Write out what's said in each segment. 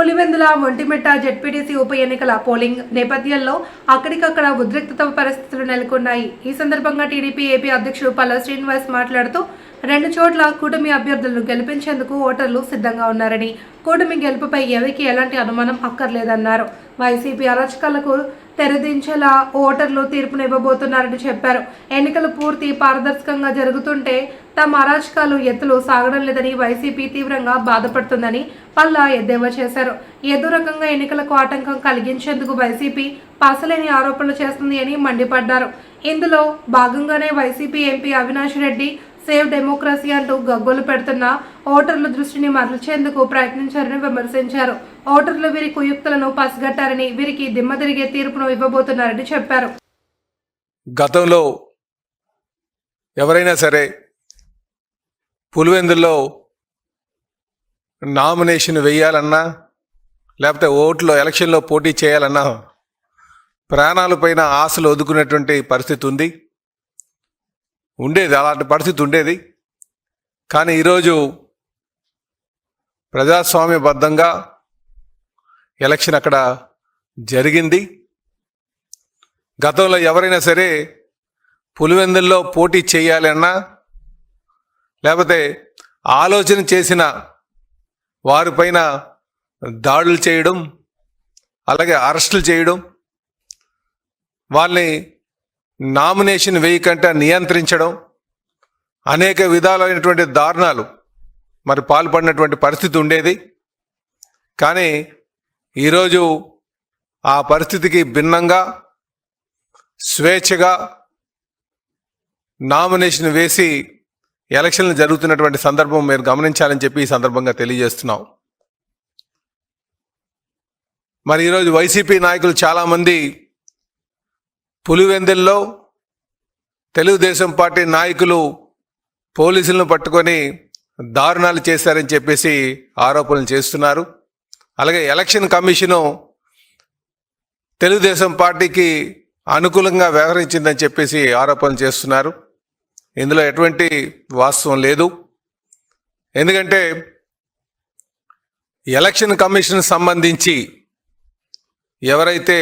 Pulivendula Vontimitta ZPTC ఉప ఎన్నికల polling నేపథ్యంలో అక్కడికక్కడ ఉద్రిక్తత పరిస్థితులు నెలకొన్నాయి. ఈ సందర్భంగా టీడీపీ ఏపీ అధ్యక్షుడు పల్ల శ్రీనివాస్ మాట్లాడుతూ రెండు చోట్ల కూటమి అభ్యర్థులను గెలిపించేందుకు ఓటర్లు సిద్ధంగా ఉన్నారని కూటమి గెలుపుపై ఎవరికి ఎలాంటి అనుమానం అక్కర్లేదన్నారు. వైసీపీ అరాచకాలకు తెరదించేలా ఓటర్లు తీర్పునివ్వబోతున్నారని చెప్పారు. ఎన్నికలు పూర్తి పారదర్శకంగా జరుగుతుంటే తమ అరాచకాలు ఎత్తులు సాగడం లేదని వైసీపీ తీవ్రంగా బాధపడుతుందని పల్లా ఎద్దేవా చేశారు. ఏదో రకంగా ఎన్నికలకు ఆటంకం కలిగించేందుకు వైసీపీ పసలేని ఆరోపణలు చేస్తుంది అని మండిపడ్డారు. ఇందులో భాగంగానే YCP MP Avinash Reddy save democracy అంటూ గగ్గోలు పెడుతున్న ఓటర్ల దృష్టిని మరల్చేందుకు ప్రయత్నించారని విమర్శించారు. ఓటర్లు వీరి కుయుక్తులను పసిగట్టారని వీరికి దిమ్మ తిరిగే తీర్పును ఇవ్వబోతున్నారని చెప్పారు. గతంలో ఎవరైనా సరే పులివెందుల్లో నామినేషన్ వేయాలన్నా లేకపోతే ఓట్లో ఎలక్షన్లో పోటీ చేయాలన్నా ప్రాణాలపైన ఆశలు వదుకునేటువంటి పరిస్థితి ఉంది. ఉండేది అలాంటి పరిస్థితి ఉండేది. కానీ ఈరోజు ప్రజాస్వామ్యబద్ధంగా ఎలక్షన్ అక్కడ జరిగింది. గతంలో ఎవరైనా సరే పులివెందుల్లో పోటీ చేయాలన్నా లేకపోతే ఆలోచన చేసిన వారిపైన దాడులు చేయడం అలాగే అరెస్టులు చేయడం వాళ్ళని నామినేషన్ వేయకంటే నియంత్రించడం అనేక విధాలైనటువంటి దారుణాలు మరి పాల్పడినటువంటి పరిస్థితి ఉండేది. కానీ ఈరోజు ఆ పరిస్థితికి భిన్నంగా స్వేచ్ఛగా నామినేషన్ వేసి ఎలక్షన్లు జరుగుతున్నటువంటి సందర్భం మీరు గమనించాలని చెప్పి ఈ సందర్భంగా తెలియజేస్తున్నాం. మరి ఈరోజు వైసీపీ నాయకులు చాలామంది పులివెందుల్లో తెలుగుదేశం పార్టీ నాయకులు పోలీసులను పట్టుకొని దారుణాలు చేశారని చెప్పేసి ఆరోపణలు చేస్తున్నారు. అలాగే ఎలక్షన్ కమిషను తెలుగుదేశం పార్టీకి అనుకూలంగా వ్యవహరించిందని చెప్పేసి ఆరోపణలు చేస్తున్నారు. ఇందులో ఎటువంటి వాస్తవం లేదు. ఎందుకంటే ఎలక్షన్ కమిషన్ సంబంధించి ఎవరైతే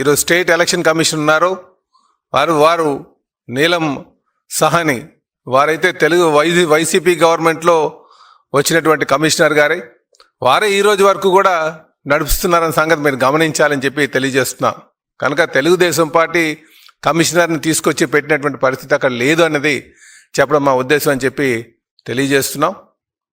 ఈరోజు స్టేట్ ఎలక్షన్ కమిషన్ ఉన్నారు. వారు వారు నీలం సహని. వారైతే తెలుగు వైసీ వైసీపీ గవర్నమెంట్లో వచ్చినటువంటి కమిషనర్ గారే. వారే ఈరోజు వరకు కూడా నడుపుస్తున్నారన్న సంగతి మీరు గమనించాలని చెప్పి తెలియజేస్తున్నా. కనుక తెలుగుదేశం పార్టీ కమిషనర్ని తీసుకొచ్చి పెట్టినటువంటి పరిస్థితి అక్కడ లేదు అన్నది చెప్పడం మా ఉద్దేశం అని చెప్పి తెలియజేస్తున్నాం.